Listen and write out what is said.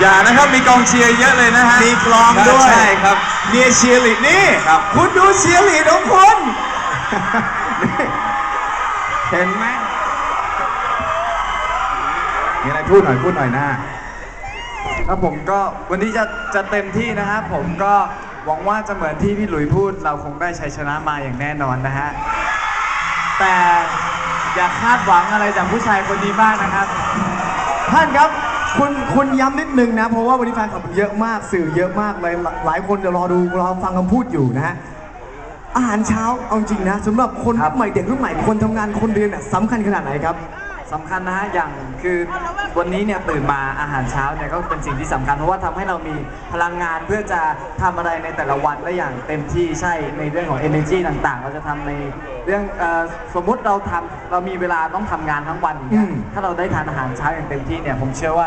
อย่านะครับมีกองเชียร์เยอะเลยนะฮะมีกลองด้วยใช่ครับเมียเชียร์ลีดนี่ครับคุณดูเชียร์ลีดของคุณเห็นไหมมีอะไรพูดหน่อยพูดหน่อยหน้าครับผมก็วันนี้จะจะเต็มที่นะครับผมก็หวังว่าจะเหมือนที่พี่หลุยพูด เราคงได้ชัยชนะมาอย่างแน่นอนนะฮะแต่อย่าคาดหวังอะไรจากผู้ชายคนนี้มากนะครับ ท่านครับ คุณคุณย้ำนิดนึงนะ เพราะว่าวันนี้แฟนคลับเยอะมากสื่อเยอะมากเลยหลหลายคนจะรอดูรอฟังคำพูดอยู่นะฮะอาหารเช้าเอาจริงนะสำหรับคนครับรุ่นใหม่เด็กรุ่นใหม่คนทำงานคนเรียนเนี่ยสำคัญขนาดไหนครับ สำคัญนะฮะอย่างคือวันนี้เนี่ยตื่นมาอาหารเช้าเนี่ยก็เป็นสิ่งที่สำคัญเพราะว่าทำให้เรามีพลังงานเพื่อจะทำอะไรในแต่ละวันได้อย่างเต็มที่ใช่ในเรื่องของ energy ต่างๆ เราจะทำในเรื่องเออสมมุติเราทำเรามีเวลาต้องทำงานทั้งวันอย่างเงี้ยอืม ถ้าเราได้ทานอาหารเช้าอย่างเต็มที่เนี่ยผมเชื่อว่า